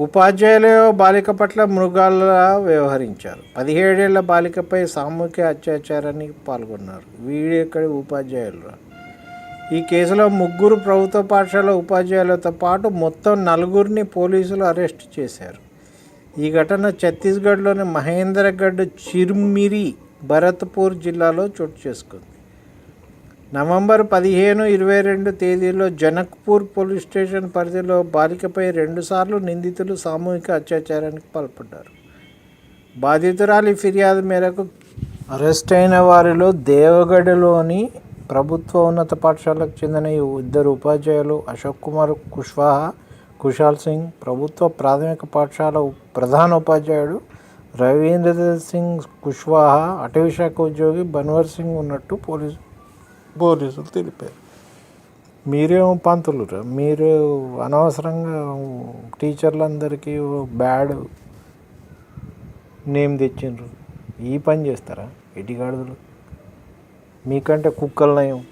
ఉపాధ్యాయులు బాలిక పట్ల మృగాల్లా వ్యవహరించారు. పదిహేడేళ్ళ బాలికపై సామూహిక అత్యాచారానికి పాల్గొన్నారు. వీడెక్కడి ఉపాధ్యాయులు ఈ కేసులో ముగ్గురు ప్రభుత్వ పాఠశాల ఉపాధ్యాయులతో పాటు మొత్తం నలుగురిని పోలీసులు అరెస్ట్ చేశారు. ఈ ఘటన ఛత్తీస్గఢ్లోని మహేంద్రగఢ్ చిర్మిరి భరత్పూర్ జిల్లాలో చోటు చేసుకుంది. నవంబర్ పదిహేను ఇరవై రెండు తేదీలో జనక్పూర్ పోలీస్ స్టేషన్ పరిధిలో బాలికపై రెండుసార్లు నిందితులు సామూహిక అత్యాచారానికి పాల్పడ్డారు. బాధితురాలి ఫిర్యాదు మేరకు అరెస్ట్ అయిన వారిలో దేవగఢలోని ప్రభుత్వ ఉన్నత పాఠశాలకు చెందిన ఈ ఇద్దరు ఉపాధ్యాయులు అశోక్ కుమార్ కుష్వాహా కుషాల్ సింగ్ ప్రభుత్వ ప్రాథమిక పాఠశాల ప్రధాన ఉపాధ్యాయుడు రవీంద్ర సింగ్ కుష్వాహా అటవీశాఖ ఉద్యోగి బన్వర్ సింగ్ ఉన్నట్టు పోలీసు పోలీసులు తెలిపారు మీరేం పంతులు మీరు అనవసరంగా టీచర్లందరికీ బ్యాడ్ నేమ్ తెచ్చిండ్రు. ఈ పని చేస్తారా? ఎటిగాడులు మీకంటే కుక్కలు నయం.